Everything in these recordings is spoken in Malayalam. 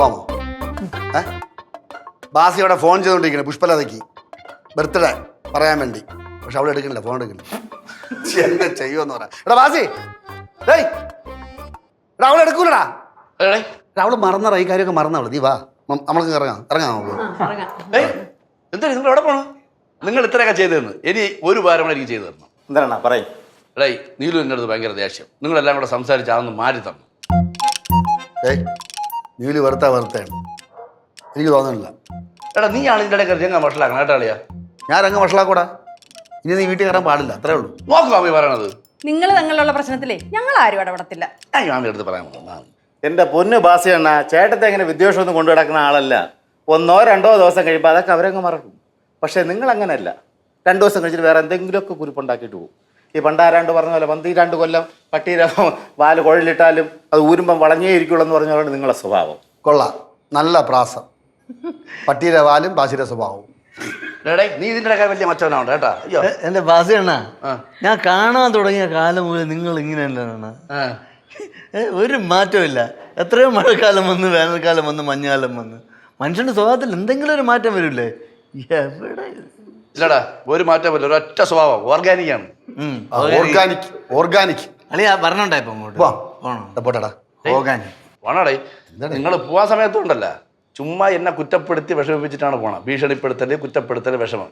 പോവാമോ? ഏ? ബാസി അവിടെ ഫോൺ ചെയ്തോണ്ടിരിക്കണേ പുഷ്പലതയ്ക്ക്. ബർത്ത്ഡേ പറയാൻ വേണ്ടി. പക്ഷെ അവൾ എടുക്കണില്ല ഫോൺ എടുക്കണില്ല എന്താ ചെയ്യുമെന്ന് പറയാം. എടാ ബാസി! ഡേയ് എടാ അവൾ എടുക്കൂലടാ. അവൾ അവൾ മറന്നറ ഈ കാര്യമൊക്കെ മറന്നവൾ. നീ വാ. നമ്മൾക്ക് ഇറങ്ങാം. ഇറങ്ങാം നമുക്ക്. ഏയ്, എന്താണ് നിങ്ങൾ എവിടെ പോണോ? നിങ്ങൾ ഇത്രയൊക്കെ ചെയ്തു തന്നു ഇനി ഒരു ഭാരം കൂടെ എനിക്ക് ചെയ്തു തരണം. എന്താണ് പറയും. എടേ നീലു എന്നടുത്ത് അടുത്ത് ഭയങ്കര ദേഷ്യം. നിങ്ങളെല്ലാം കൂടെ സംസാരിച്ച് അതൊന്ന് മാറ്റി തന്നു ഏയ് നീൽ വെറുത്ത വെറുത്താണ് എനിക്ക് തോന്നുന്നില്ല. എടാ ആണ് ഇതിന്റെ ഇടയ്ക്ക് രംഗം വഷളാക്കണം കേട്ടോ അളിയാ. ഞാൻ രംഗം വഷളാക്കൂടാ? ഇനി നീ വീട്ടിൽ കയറാൻ പാടില്ല അത്രേ ഉള്ളൂ. നോക്കൂ മാമി പറയണത്. നിങ്ങൾ തങ്ങളുള്ള പ്രശ്നത്തിലേ ഞങ്ങൾ ആരും ഇടപെടത്തില്ല. ഞാൻ മാമി അടുത്ത് പറയാൻ. എന്റെ പൊന്ന് ബാസിയണ്ണ ചേട്ടത്തെ ഇങ്ങനെ വിദ്വേഷമൊന്നും കൊണ്ടു കിടക്കുന്ന ആളല്ല. ഒന്നോ രണ്ടോ ദിവസം കഴിയുമ്പോൾ അതൊക്കെ അവരങ്ങ് മറക്കും. പക്ഷേ നിങ്ങൾ അങ്ങനെയല്ല രണ്ടു ദിവസം കഴിച്ചിട്ട് വേറെ എന്തെങ്കിലുമൊക്കെ കുരുപ്പുണ്ടാക്കിയിട്ട് പോകും. ഈ പണ്ടാരാണ്ട് പറഞ്ഞ പോലെ പന്തി രണ്ട് കൊല്ലം പട്ടിയുടെ വാൽ കുഴലിട്ടാലും അത് ഊരുമ്പം വളഞ്ഞേ ഇരിക്കുള്ളൂ എന്ന് പറഞ്ഞ നിങ്ങളുടെ സ്വഭാവം. കൊള്ളാം. നല്ല പ്രാസം. പട്ടിയുടെ വാലും പാശിയുടെ സ്വഭാവവും. എടേ നീ ഇതിന്റെ വലിയ കേട്ടാ. അയ്യോ. എന്റെ ബാസിയണ്ണ ആ. ഞാൻ കാണാൻ തുടങ്ങിയ കാലം മുതൽ നിങ്ങൾ ഇങ്ങനെ തന്നെയാണ്. ഏ, ഒരു മാറ്റമില്ല എത്രയോ മഴക്കാലം വന്ന് വേനൽക്കാലം വന്ന് മഞ്ഞുകാലം വന്ന്. മനുഷ്യന്റെ സ്വഭാവത്തിൽ എന്തെങ്കിലും ഒരു മാറ്റം വരില്ലേ? എവിടെ ഇല്ലടാ ഒരു മാറ്റം പറ്റില്ല ഒരൊറ്റ സ്വഭാവം ഓർഗാനിക് ആണ്. ഓർഗാനിക് ഓർഗാനിക് അളിയാ പറഞ്ഞോണ്ടാ ഇപ്പൊ അങ്ങോട്ട് പോവാം പോണോ? പോട്ടെടാ. ഓർഗാനിക് വേണടേ നിങ്ങൾ പോവാൻ സമയത്തുണ്ടല്ല. ചുമ്മാ എന്നെ കുറ്റപ്പെടുത്തി വിഷമിപ്പിച്ചിട്ടാണ് പോണം. ഭീഷണിപ്പെടുത്തൽ കുറ്റപ്പെടുത്തൽ വിഷമം.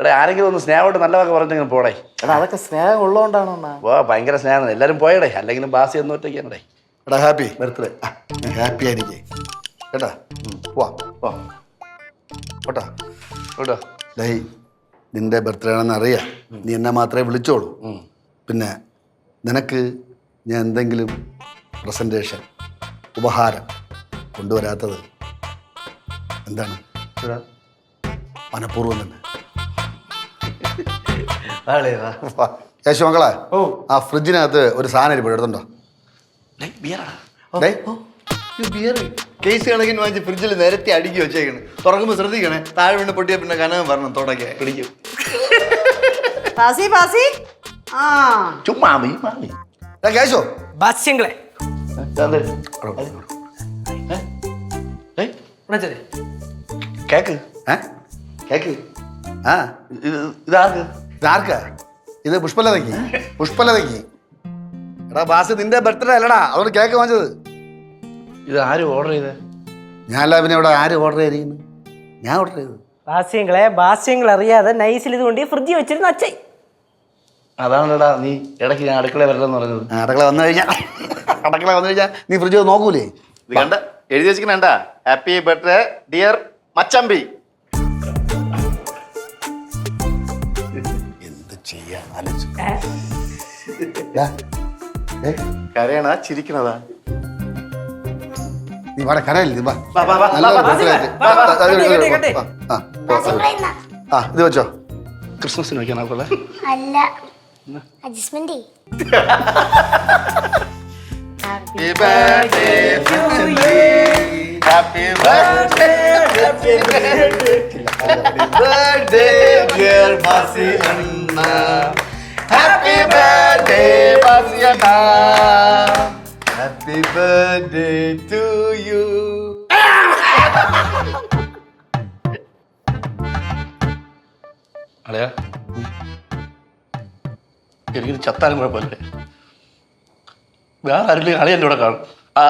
എടാ ആരെങ്കിലും ഒന്ന് സ്നേഹമായിട്ട് നല്ല വാക്ക് പറഞ്ഞെങ്കിലും പോടേ. എടാ അതൊക്കെ സ്നേഹം ഉള്ളതുകൊണ്ടാണോ ഓ വാ ഭയങ്കര സ്നേഹമാണ്. എല്ലാവരും പോയടേ. അല്ലെങ്കിലും ബാസി എന്ന് ഒറ്റയ്ക്കാണേ എടാ ഹാപ്പി. ബർത്ത്ഡേ. ഹാപ്പി ആയിരിക്കേ. കേട്ടാ? പോവാ പോട്ടാ. കേട്ടോ ഡേയ് നിന്റെ ബർത്ത്ഡേ ആണെന്ന് അറിയാം. നീ എന്നെ മാത്രമേ വിളിച്ചോളൂ. പിന്നെ നിനക്ക് ഞാൻ എന്തെങ്കിലും പ്രസന്റേഷൻ ഉപഹാരം കൊണ്ടുവരാത്തത് എന്താണ്? മനഃപൂർവം തന്നെ. യേശു മക്കളെ ആ ഫ്രിഡ്ജിനകത്ത് ഒരു സാധനം ഇരിപ്പോ കേസ് കണക്കിന് വാങ്ങിച്ച് ഫ്രിഡ്ജിൽ നിരത്തി അടുക്കി വെച്ചേക്കണ്. തുറക്കുമ്പോൾ ശ്രദ്ധിക്കണേ താഴെ വീണ് പൊട്ടിയ പിന്നെ കനകം വരണം തുടക്കെ. പിടിക്കും. പാസി പാസി. ആ. ചുമ്മാ മാമി മാമി കേശോ. ബാസ്യങ്ങളെ. കേക്ക്? കേക്ക്? ആ ഇത് ഇതാർക്ക് ഇതാർക്കാ ഇത് പുഷ്പലതയ്ക്ക്. പുഷ്പലതയ്ക്ക്. എടാ ബാസ് നിന്റെ ബർത്ത്ഡേ അല്ലടാ. അതുകൊണ്ട് കേക്ക് വാങ്ങിച്ചത്. ഇത് ആര് ഓർഡർ ചെയ്തേ? ഞാനല്ല പിന്നെ ഇവിടെ ആര് ഓർഡർ ചെയ്തിരിക്കുന്നു? ഞാൻ ഓർഡർ ചെയ്തത്. ഭാസ്യങ്ങളെ ഭാസ്യങ്ങൾ അറിയാതെ നൈസിൽ ഇത് കൊണ്ട് ഫ്രിഡ്ജ് വെച്ചിരുന്ന അച്ഛൻ. അതാണല്ലടാ നീ ഇടയ്ക്ക് ഞാൻ അടുക്കള വരലെന്ന് പറഞ്ഞത്. ആ, അടുക്കള വന്നു കഴിഞ്ഞാൽ അടുക്കള വന്നു കഴിഞ്ഞാൽ നീ ഫ്രിഡ്ജ് നോക്കൂലേ? ഇത് കണ്ട എഴുതി വെച്ചിരിക്കണ ഹാപ്പി ബർത്ത്ഡേ ഡിയർ മച്ചമ്പി. എന്ത് ചെയ്യാൻ ആലോചിച്ചു ദാ, ഏ, കരയണ ചിരിക്കണതാ. ആ, അത് കട്ടെ, ഇത് വാ, ആ, ആ, ആ ഇത് വെച്ചോ. ക്രിസ്മസിന് വയ്ക്കാൻ ആക്കുള്ള അല്ല. Adjustment happy birthday happy birthday birthday dear ബാസി അണ്ണ ഹാപ്പി ബർത്ത്ഡേ ബാസി അണ്ണ ഹാപ്പി ബർത്ത്ഡേ ടു യു അളയ. എനിക്കിത് ചത്താലും കുഴപ്പമില്ലേ. വേറെ ആരെങ്കിലും അളി എന്റെ കൂടെ കാണും. ആ.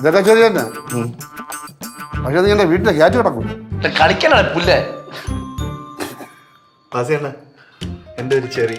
ഇതൊക്കെ ശരി തന്നെ. പക്ഷെ നീ എന്റെ വീട്ടിലെ കയറ്റി കിടക്കും. ഇത് കളിക്കണ പുല്ലേ. ബാസി എന്റെ ഒരു ചെറി.